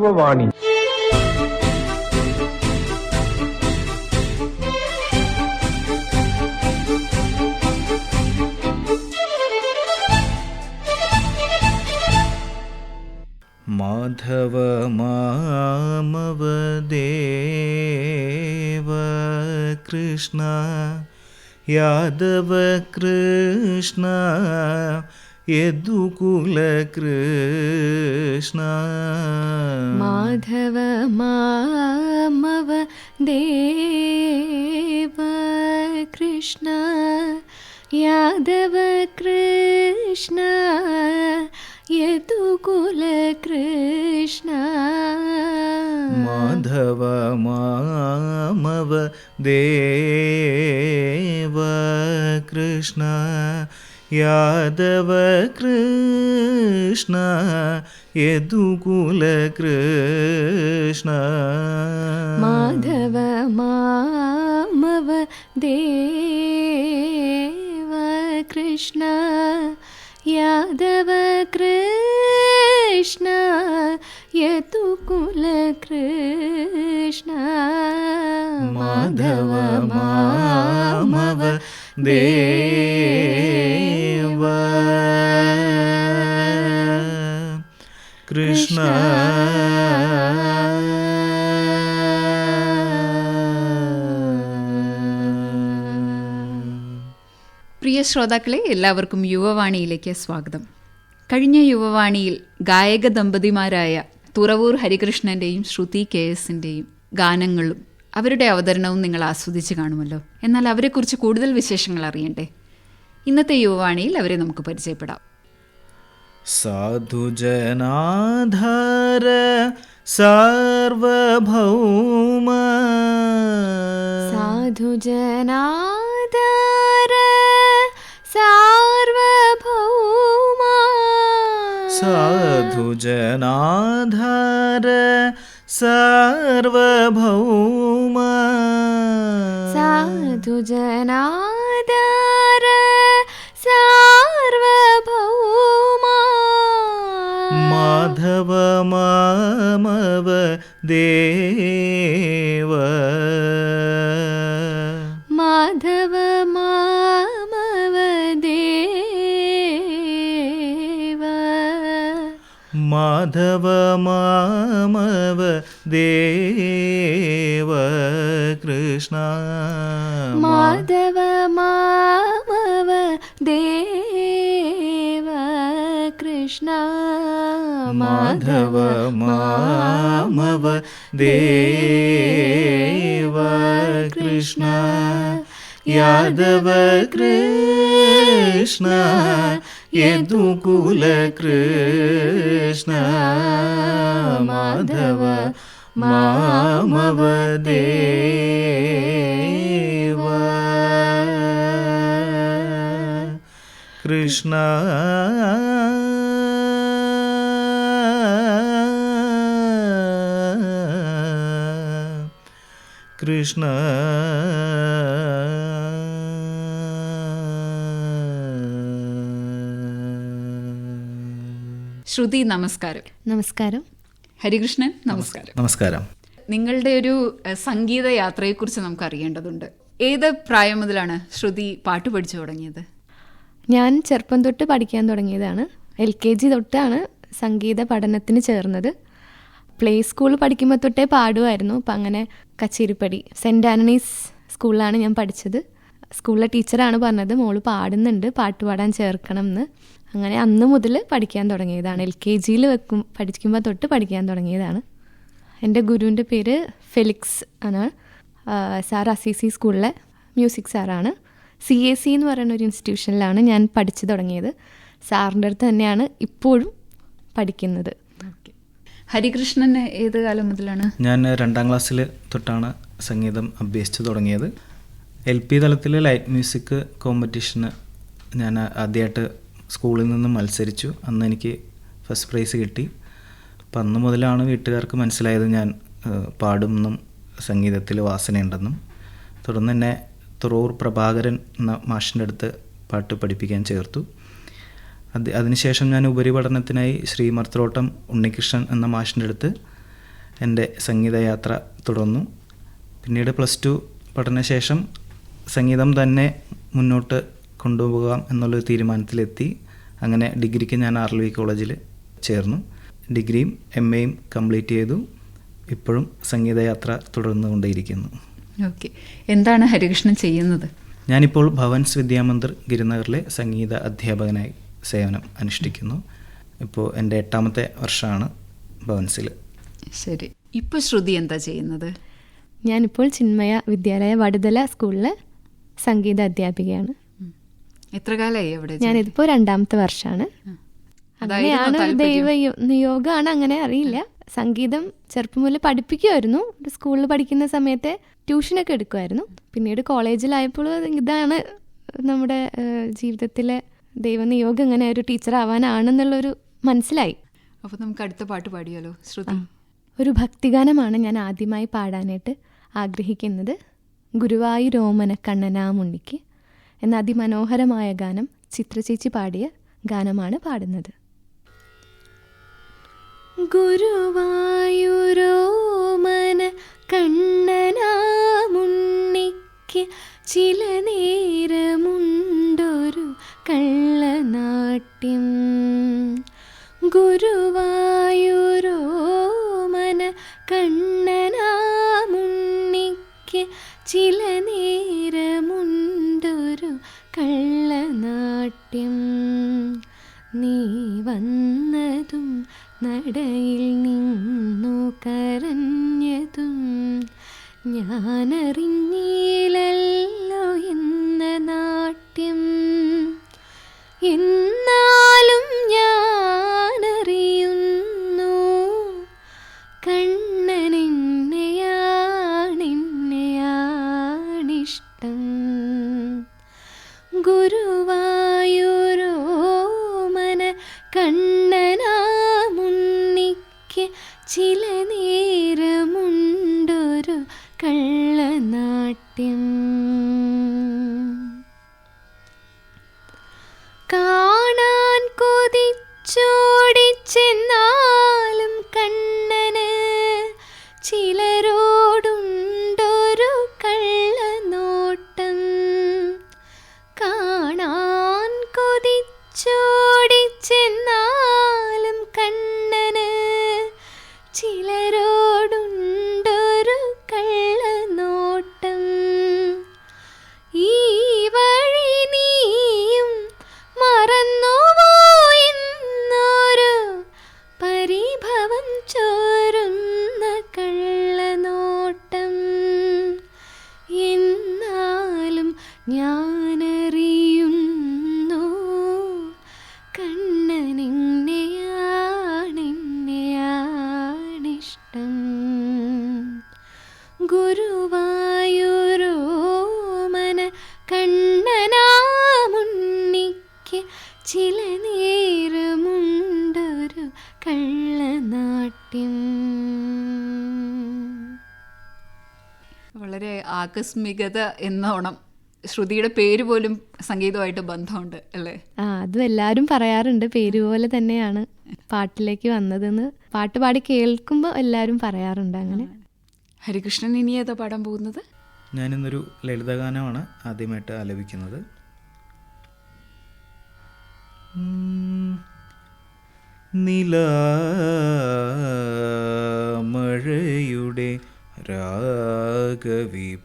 യുവവാണി മാധവ മാമവ ദേവ കൃഷ്ണ യാദവ കൃഷ്ണ യദുകുല കൃഷ്ണ മാധവ മാമവ ദേവ കൃഷ്ണ യാദവ കൃഷ്ണ യദുകുല കൃഷ്ണ മാധവ മാമവ ദേവ കൃഷ്ണ യാദവ കൃഷ്ണ യദുകുല കൃഷ്ണ മാധവ മാമവ ദേവ കൃഷ്ണ യാദവ കൃഷ്ണ യതുകുല കൃഷ്ണ മാധവ മാമവ ദേവ പ്രിയ ശ്രോതാക്കളെ എല്ലാവർക്കും യുവവാണിയിലേക്ക് സ്വാഗതം. കഴിഞ്ഞ യുവവാണിയിൽ ഗായക ദമ്പതിമാരായ തുറവൂർ ഹരികൃഷ്ണന്റെയും ശ്രുതി കെ എസിന്റെയും ഗാനങ്ങളും അവരുടെ അവതരണവും നിങ്ങൾ ആസ്വദിച്ച് കാണുമല്ലോ. എന്നാൽ അവരെക്കുറിച്ച് കൂടുതൽ വിശേഷങ്ങൾ അറിയണ്ടേ? ഇന്നത്തെ യുവവാണിയിൽ അവരെ നമുക്ക് പരിചയപ്പെടാം. साधु जनाधर सार्वभौम। साधुजनाधार सार्वभौम। साधुजनाधार सार्वभौम। साधुजना ദേവ. മാധവ മാമവ ദേവ മാധവ മാമവ ദേവ കൃഷ്ണ. മാധവ മാധവ മാമവ ദേവ കൃഷ്ണ യാദവ കൃഷ്ണ യദുകുല കൃഷ്ണ മാധവ മാമവ ദേവ കൃഷ്ണ കൃഷ്ണ. ശ്രുതി നമസ്കാരം. നമസ്കാരം. ഹരികൃഷ്ണൻ നമസ്കാരം. നമസ്കാരം. നിങ്ങളുടെ ഒരു സംഗീത സംഗീത യാത്രയെക്കുറിച്ച് നമുക്ക് അറിയേണ്ടതുണ്ട് ഏത് പ്രായം മുതലാണ് ശ്രുതി പാട്ട് പഠിച്ചു തുടങ്ങിയത്? ഞാൻ ചെറുപ്പം തൊട്ട് പഠിക്കാൻ തുടങ്ങിയതാണ്. എൽ കെ ജി തൊട്ടാണ് സംഗീത പഠനത്തിന് ചേർന്നത്. പ്ലേ സ്കൂൾ പഠിക്കുമ്പോൾ തൊട്ടേ പാടുമായിരുന്നു അപ്പം അങ്ങനെ കച്ചേരിപ്പടി സെന്റ് ആന്റണീസ് സ്കൂളിലാണ് ഞാൻ പഠിച്ചത്. സ്കൂളിലെ ടീച്ചറാണ് പറഞ്ഞത് മോൾ പാടുന്നുണ്ട് പാട്ട് പാടാൻ ചേർക്കണം എന്ന് അങ്ങനെ അന്ന് മുതൽ പഠിക്കാൻ തുടങ്ങിയതാണ്. എൽ കെ ജിയിൽ വെക്കും പഠിക്കുമ്പോൾ തൊട്ട് പഠിക്കാൻ തുടങ്ങിയതാണ്. എന്റെ ഗുരുവിന്റെ പേര് ഫെലിക്സ് ആണ്. സാർ അസിസി സ്കൂളിലെ മ്യൂസിക് സാറാണ്. സി എ സി എന്ന് പറയുന്ന ഒരു ഇൻസ്റ്റിറ്റ്യൂഷനിലാണ് ഞാൻ പഠിച്ചു തുടങ്ങിയത്. സാറിന്റെ അടുത്ത് തന്നെയാണ് ഇപ്പോഴും പഠിക്കുന്നത്. ഹരികൃഷ്ണൻ ഏത് കാലം മുതലാണ്? ഞാൻ രണ്ടാം ക്ലാസ്സിൽ തൊട്ടാണ് സംഗീതം അഭ്യസിച്ചു തുടങ്ങിയത്. എൽ പി തലത്തിൽ ലൈറ്റ് മ്യൂസിക് കോമ്പറ്റീഷന് ഞാൻ ആദ്യമായിട്ട് സ്കൂളിൽ നിന്ന് മത്സരിച്ചു. അന്ന് എനിക്ക് ഫസ്റ്റ് പ്രൈസ് കിട്ടി. അപ്പം അന്ന് മുതലാണ് വീട്ടുകാർക്ക് മനസ്സിലായത് ഞാൻ പാടുമെന്നും സംഗീതത്തിൽ വാസനയുണ്ടെന്നും. തുടർന്ന് എന്നെ തുറൂർ പ്രഭാകരൻ എന്ന മാഷിന്റെ അടുത്ത് പാട്ട് പഠിപ്പിക്കാൻ ചേർത്തു. അത് അതിനുശേഷം ഞാൻ ഉപരിപഠനത്തിനായി ശ്രീമർത്തോട്ടം ഉണ്ണികൃഷ്ണൻ എന്ന മാഷിന്റെ അടുത്ത് എന്റെ സംഗീതയാത്ര തുടർന്നു. പിന്നീട് പ്ലസ് ടു പഠനശേഷം സംഗീതം തന്നെ മുന്നോട്ട് കൊണ്ടുപോകാം എന്നുള്ളൊരു തീരുമാനത്തിലെത്തി. അങ്ങനെ ഡിഗ്രിക്ക് ഞാൻ ആർ എൽ വി കോളേജിൽ ചേർന്നു. ഡിഗ്രിയും എം എയും കംപ്ലീറ്റ് ചെയ്തു. ഇപ്പോഴും സംഗീതയാത്ര തുടർന്നുകൊണ്ടേയിരിക്കുന്നു. ഓക്കെ. എന്താണ് ഹരികൃഷ്ണൻ ചെയ്യുന്നത്? ഞാനിപ്പോൾ ഭവൻസ് വിദ്യാമന്ദിർ ഗിരിനഗറിലെ സംഗീത അധ്യാപകനായി. സേവനം അനുഷ്ഠിക്കുന്നു. ഇപ്പോൾ എന്റെ എട്ടാമത്തെ വർഷമാണ് ഭവൻസിൽ. ശരി. ഇപ്പൊ ശ്രുതി എന്താ ചെയ്യുന്നത്? ഞാനിപ്പോൾ ചിന്മയ വിദ്യാലയ വടുതല സ്കൂളിലെ സംഗീത അധ്യാപികയാണ്. എത്ര കാലമായി അവിടെ ഞാനിതിപ്പോൾ രണ്ടാമത്തെ വർഷമാണ്. അങ്ങനെയാണ് ദൈവ നിയോഗമാണ് അങ്ങനെ അറിയില്ല. സംഗീതം ചെറുപ്പം മുതൽ പഠിപ്പിക്കുമായിരുന്നു സ്കൂളിൽ പഠിക്കുന്ന സമയത്ത് ട്യൂഷനൊക്കെ എടുക്കുമായിരുന്നു പിന്നീട് കോളേജിലായപ്പോൾ ഇതാണ് നമ്മുടെ ജീവിതത്തിലെ ദൈവനിയോഗം ഇങ്ങനെ ഒരു ടീച്ചർ ആവാനാണെന്നുള്ളൊരു മനസ്സിലായി. അപ്പൊ നമുക്ക് അടുത്ത പാട്ട് പാടിയാലോ ശ്രുതി? ഒരു ഭക്തിഗാനമാണ് ഞാൻ ആദ്യമായി പാടാനായിട്ട് ആഗ്രഹിക്കുന്നത്. ഗുരുവായൂരോമന കണ്ണനാമുണ്ണിക്ക് എന്ന അതിമനോഹരമായ ഗാനം ചിത്രചേച്ചി പാടിയ ഗാനമാണ് പാടുന്നത്. ഗുരുവായൂരോമന കണ്ണനാമുണ്ണിക്ക് ചില നേരമുണ്ടൊരു കള്ളനാട്യം ഗുരുവായൂരോമന കണ്ണനാമുണ്ണിക്ക് ചില നേരമുണ്ടൊരു കള്ളനാട്യം. നീ വന്നതും നടയിൽ നിന്നു കരഞ്ഞതും ഞാനറിഞ്ഞില്ലല്ലോ കൊതിച്ചോടിച്ചെന്നാലും കണ്ണന് ചിലരോടുണ്ടൊരു ആകസ്മികത എന്നോണം. ശ്രുതിയുടെ പേര് പോലും സംഗീതമായിട്ട് ബന്ധമുണ്ട് അല്ലേ? ആ അതും എല്ലാവരും പറയാറുണ്ട്. പേര് പോലെ തന്നെയാണ് പാട്ടിലേക്ക് വന്നതെന്ന്. പാട്ട് പാടി കേൾക്കുമ്പോൾ എല്ലാവരും പറയാറുണ്ട് അങ്ങനെ. ഹരികൃഷ്ണൻ ഇനി ഏതാ പാടാൻ പോകുന്നത്? ഞാനിന്നൊരു ലളിതഗാനമാണ് ആദ്യമായിട്ട് ആലപിക്കുന്നത്. നില നിലാമഴയുടെ രാഗവിപഞ്ചിക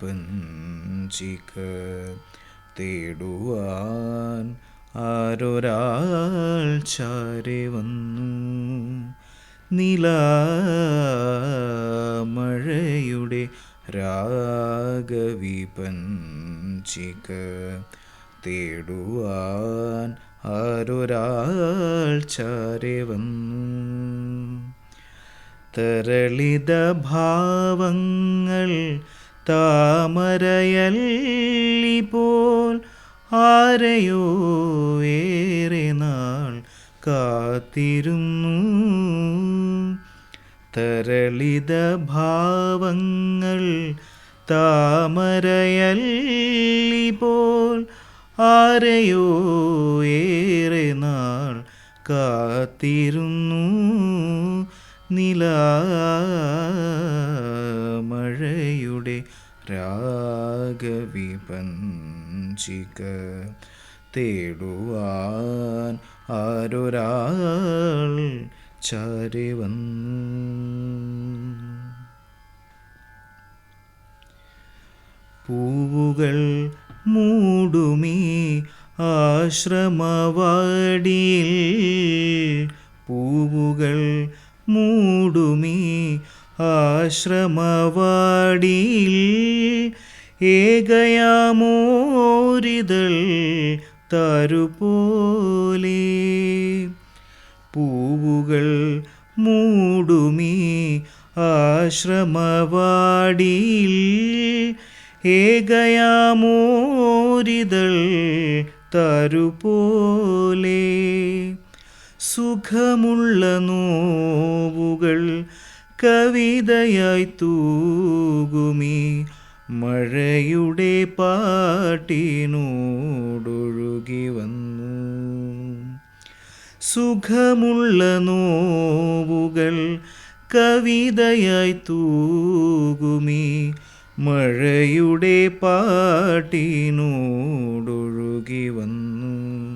തേടുവാൻ ആരൊരാൾ ചാരി വന്നു നിലാമഴയുടെ രാഗവിപഞ്ചിക തേടുവാൻ ആരൊരാൾ ചാരി വന്നു തരളിത ഭാവങ്ങൾ താമരയല്ലി പോൽ ആരെയോ ഏറെ നാൾ കാത്തിരുന്നു. തരളിത ഭാവങ്ങൾ താമരയല്ലി പോൽ ആരെയോ ഏറെ നാൾ കാത്തിരുന്നു. നിലാമഴയുടെ രാഗവിപഞ്ചിക തേടുവാൻ ആരൊരാൾ ചാരി പൂവുകൾ മൂടുമീ ആശ്രമവാടിയിൽ പൂവുകൾ മൂടുമീ ആശ്രമവാടിയിൽ ഏകയാമോരിതൾ തരുപോലെ. പൂവുകൾ മൂടുമീ ആശ്രമവാടിയിൽ ഏകയാമോരിതൾ തരുപോലെ. സുഖമുള്ള നോവുകൾ കവിതയായി തൂകുമീ. മഴയുടെ പാട്ടിനോടൊഴുകി വന്നു. സുഖമുള്ള നോവുകൾ കവിതയായി തൂകുമീ. മഴയുടെ പാട്ടിനോടൊഴുകി വന്നു.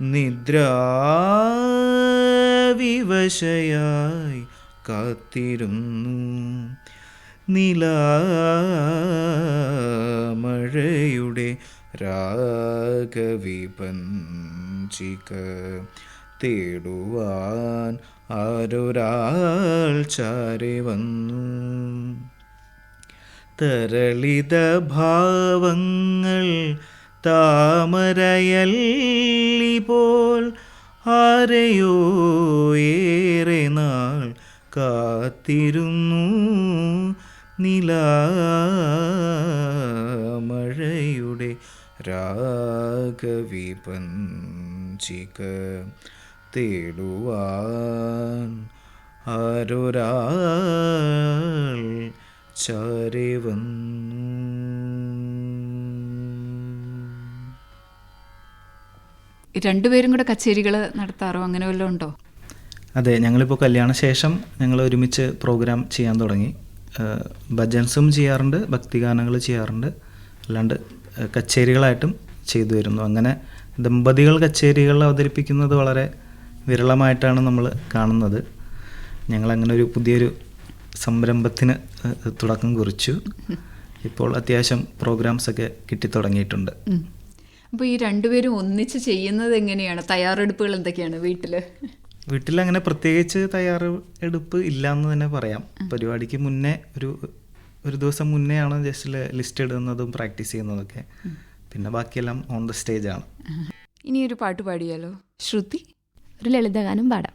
നിദ്രാവിവശയായി കാത്തിരുന്നു. നിലാമഴയുടെ രാഗവിപഞ്ചിക തേടുവാൻ ആരൊരാൾ ചാരി വന്നു. തരളിത ഭാവങ്ങൾ താമരയല്ലി പോൽ ആരെയോ നാൾ കാത്തിരുന്നു. നിലാമഴയുടെ രാഗവിപഞ്ചിക തേടുവാൻ ആരൊരാൾ ചാരി വന്നു. രണ്ടുപേരും കൂടെ കച്ചേരികൾ നടത്താറോ? അങ്ങനെ വല്ലതും ഉണ്ടോ? അതെ ഞങ്ങളിപ്പോൾ കല്യാണ ശേഷം ഞങ്ങൾ ഒരുമിച്ച് പ്രോഗ്രാം ചെയ്യാൻ തുടങ്ങി. ഭജൻസും ചെയ്യാറുണ്ട് ഭക്തിഗാനങ്ങൾ ചെയ്യാറുണ്ട്. അല്ലാണ്ട് കച്ചേരികളായിട്ടും ചെയ്തു വരുന്നു. അങ്ങനെ ദമ്പതികൾ കച്ചേരികൾ അവതരിപ്പിക്കുന്നത് വളരെ വിരളമായിട്ടാണ് നമ്മൾ കാണുന്നത്. ഞങ്ങൾ അങ്ങനെ ഒരു പുതിയൊരു സംരംഭത്തിന് തുടക്കം കുറിച്ചു. ഇപ്പോൾ അത്യാവശ്യം പ്രോഗ്രാംസ് ഒക്കെ കിട്ടി കിട്ടിത്തുടങ്ങിയിട്ടുണ്ട് അപ്പോൾ ഈ രണ്ടുപേരും ഒന്നിച്ച് ചെയ്യുന്നത് എങ്ങനെയാണ്? തയ്യാറെടുപ്പുകൾ എന്തൊക്കെയാണ് വീട്ടിൽ വീട്ടിൽ അങ്ങനെ പ്രത്യേകിച്ച് തയ്യാറെടുപ്പ് ഇല്ല എന്ന് തന്നെ പറയാം. പരിപാടിക്ക് മുന്നേ ഒരു ഒരു ദിവസം മുന്നേ ആണ് ജസ്റ്റ് ലിസ്റ്റ് ഇടുന്നതും പ്രാക്ടീസ് ചെയ്യുന്നതൊക്കെ. പിന്നെ ബാക്കിയെല്ലാം ഓൺ ദ സ്റ്റേജ് ആണ്. ഇനി ഒരു പാട്ട് പാടിയാലോ? ശ്രുതി? ഒരു ലളിതഗാനം പാടാം.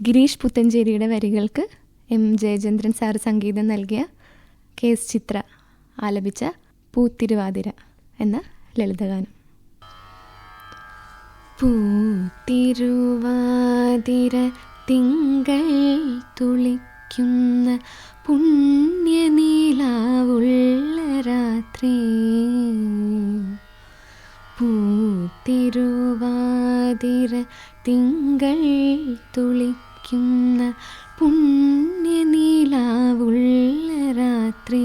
ഗിരീഷ് പുത്തഞ്ചേരിയുടെ വരികൾക്ക് എം ജയചന്ദ്രൻ സാർ സംഗീതം നൽകിയ കെ എസ് ചിത്ര ആലപിച്ച പൂത്തിരുവാതിര എന്ന ലളിതഗാനം. പൂത്തിരുവാതിര തിങ്കൾ തുളിക്കുന്ന പുണ്യനീലാവുള്ള രാത്രി പൂത്തിരുവാതിര തിങ്കൾ തുളിക്കുന്ന പുണ്യനീലാവുള്ള രാത്രി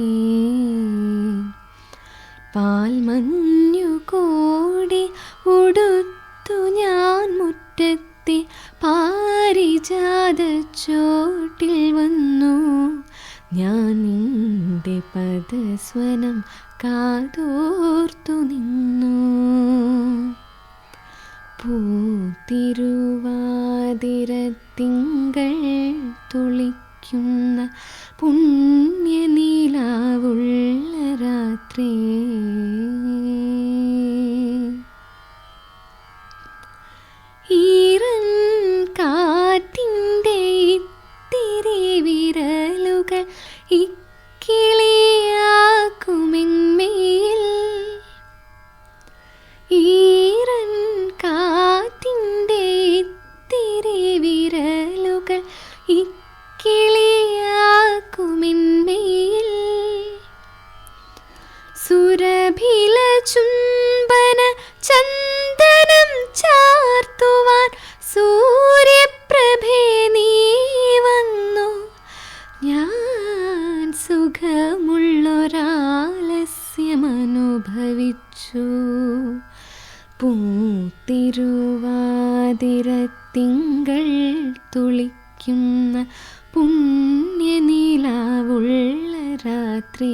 പാൽമഞ്ഞു കോടി ഉടുത്തു ഞാൻ മുറ്റത്തി പാരിജാത ചോട്ടിൽ വന്നു. ഞാൻ നിന്റെ പദസ്വനം കാതോർത്തു നിന്നു. പൂതിരുവാതിരത്തിങ്കൾ തിങ്കൾ തുളിക്കുന്ന പുണ്യനീലാവുള്ള രാത്രി അനുഭവിച്ചു പൂത്തിരുവാതിരത്തിങ്കൾ തുളിക്കുന്ന പുണ്യനിലാവുള്ള രാത്രി.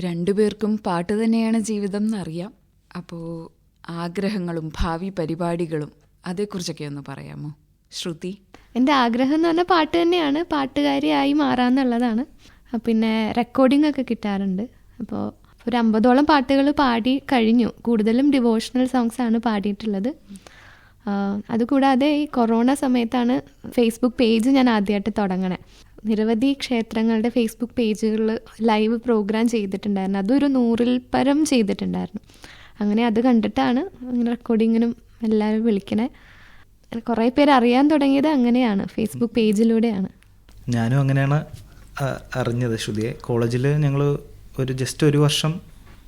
രണ്ടുപേർക്കും പാട്ട് തന്നെയാണ് ജീവിതം എന്നറിയാം. അപ്പോൾ ആഗ്രഹങ്ങളും ഭാവി പരിപാടികളും അതേക്കുറിച്ചൊക്കെ ഒന്ന് പറയാമോ? ശ്രുതി? എന്റെ ആഗ്രഹം എന്ന് പറഞ്ഞാൽ പാട്ട് തന്നെയാണ്. പാട്ടുകാരിയായി മാറാന്നുള്ളതാണ്. പിന്നെ റെക്കോർഡിംഗ് ഒക്കെ കിട്ടാറുണ്ട്. അപ്പോൾ ഒരു അമ്പതോളം പാട്ടുകൾ പാടി കഴിഞ്ഞു. കൂടുതലും ഡിവോഷണൽ സോങ്സ് ആണ് പാടിയിട്ടുള്ളത്. അതുകൂടാതെ ഈ കൊറോണ സമയത്താണ് ഫേസ്ബുക്ക് പേജ് ഞാൻ ആദ്യമായിട്ട് തുടങ്ങണേ. നിരവധി ക്ഷേത്രങ്ങളുടെ ഫേസ്ബുക്ക് പേജുകളിൽ ലൈവ് പ്രോഗ്രാം ചെയ്തിട്ടുണ്ടായിരുന്നു. അതൊരു നൂറിൽ പരം ചെയ്തിട്ടുണ്ടായിരുന്നു. അങ്ങനെ അത് കണ്ടിട്ടാണ് അങ്ങനെ റെക്കോർഡിങ്ങിനും എല്ലാവരും വിളിക്കണേ. കുറേ പേര് അറിയാൻ തുടങ്ങിയത് അങ്ങനെയാണ്. ഫേസ്ബുക്ക് പേജിലൂടെയാണ് ഞാനും അങ്ങനെയാണ്. അറിഞ്ഞത് ശ്രുതിയെ. കോളേജിൽ ഞങ്ങൾ ഒരു ജസ്റ്റ് ഒരു വർഷം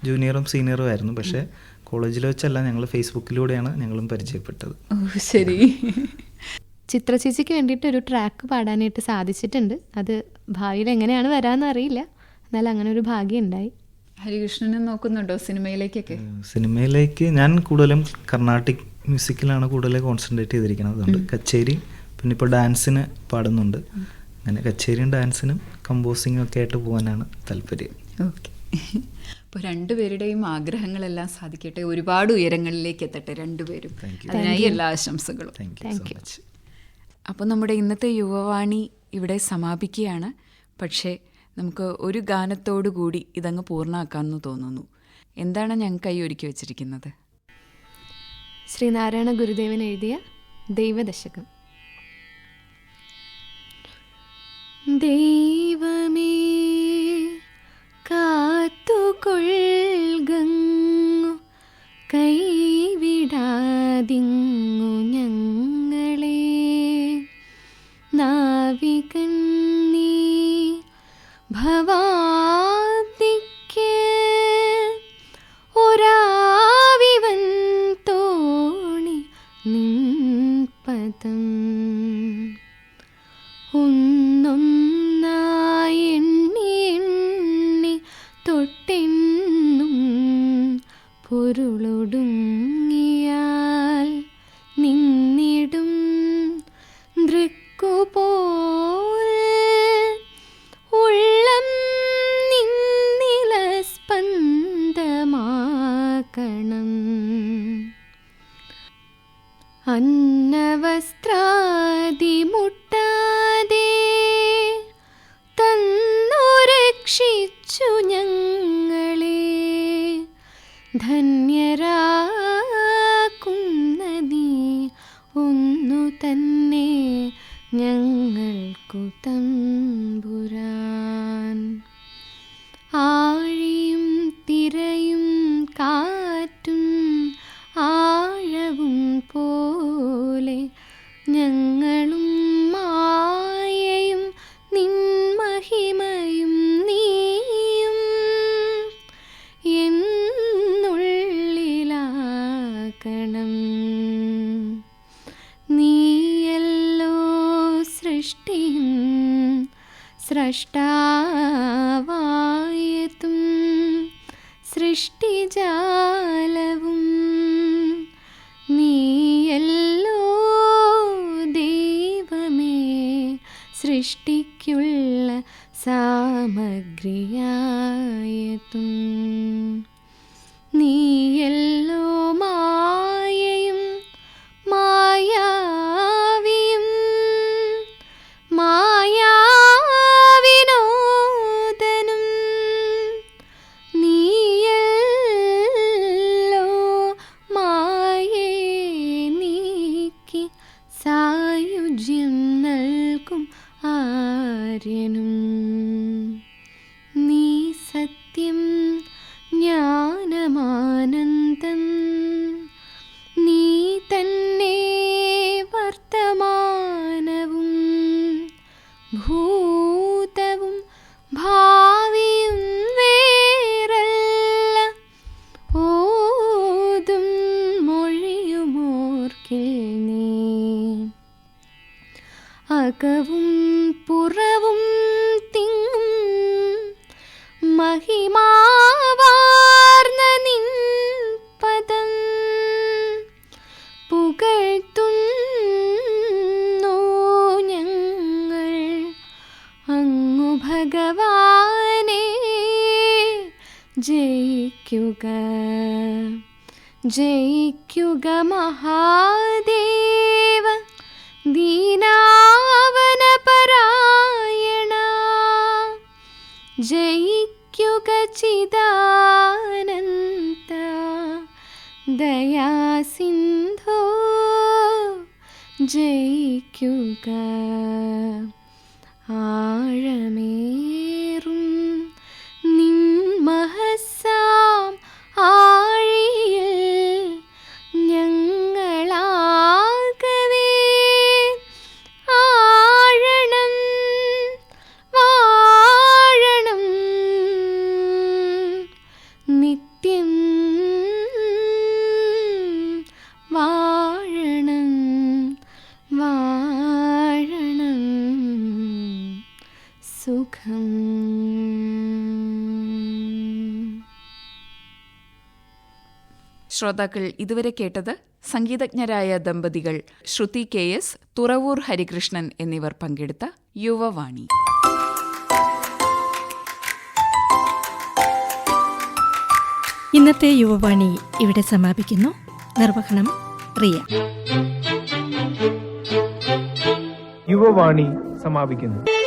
ജൂനിയറും സീനിയറും ആയിരുന്നു. പക്ഷേ കോളേജിൽ വെച്ചല്ല ഞങ്ങൾ ഫേസ്ബുക്കിലൂടെയാണ് ഞങ്ങളും പരിചയപ്പെട്ടത്. ശരി. ചിത്ര ചേച്ചിക്ക് വേണ്ടിയിട്ട് ഒരു ട്രാക്ക് പാടാനായിട്ട് സാധിച്ചിട്ടുണ്ട്. അത് ഭാവിയിൽ എങ്ങനെയാണ് വരാമെന്ന് അറിയില്ല. എന്നാൽ അങ്ങനെ ഒരു ഭാഗ്യം ഉണ്ടായി. ഹരികൃഷ്ണനെ നോക്കുന്നുണ്ടോ സിനിമയിലേക്കൊക്കെ? സിനിമയിലേക്ക് ഞാൻ കൂടുതലും കർണാട്ടിക് മ്യൂസിക്കിലാണ് കൂടുതൽ കോൺസെൻട്രേറ്റ് ചെയ്തിരിക്കുന്നത്. അതുകൊണ്ട് കച്ചേരി പിന്നെ ഇപ്പോൾ ഡാൻസിന് പാടുന്നുണ്ട്. അങ്ങനെ കച്ചേരിയും ഡാൻസിനും കമ്പോസിങ്ങും ഒക്കെ ആയിട്ട് പോകാനാണ് താല്പര്യം. ഓക്കെ. അപ്പോൾ രണ്ടുപേരുടെയും ആഗ്രഹങ്ങളെല്ലാം സാധിക്കട്ടെ. ഒരുപാട് ഉയരങ്ങളിലേക്ക് എത്തട്ടെ രണ്ടുപേരും അതിനായി എല്ലാ ആശംസകളും. അപ്പോൾ നമ്മുടെ ഇന്നത്തെ യുവവാണി ഇവിടെ സമാപിക്കുകയാണ്. പക്ഷേ നമുക്ക് ഒരു ഗാനത്തോടു കൂടി ഇതങ്ങ് പൂർണമാക്കാമെന്ന് തോന്നുന്നു. എന്താണ് ഞങ്ങൾക്കായി ഒരുക്കി വെച്ചിരിക്കുന്നത്? ശ്രീനാരായണ ഗുരുദേവൻ എഴുതിയ ദൈവദശകം. ദൈവമേ കൈവിടാതിങ്ങു. மன்னவ ಕಷ್ಟ അകവും പുറവും തിങ്ങും മഹിമാവാർന്ന നിൻ പദം പുകഴ്ത്തുന്നു ഞങ്ങൾ. അങ്ങു ഭഗവാനെ ജയിക്കുക ജയിക്കുക മഹാ ജയിക്കുക. ആഴമേറും ശ്രോതാക്കൾ ഇതുവരെ കേട്ടത് സംഗീതജ്ഞരായ ദമ്പതികൾ ശ്രുതി കെ എസ് തുറവൂർ ഹരികൃഷ്ണൻ എന്നിവർ പങ്കെടുത്ത യുവവാണി. ഇന്നത്തെ യുവവാണി ഇവിടെ സമാപിക്കുന്നു. നിർവഹണം പ്രിയ. യുവവാണി സമാപിക്കുന്നു.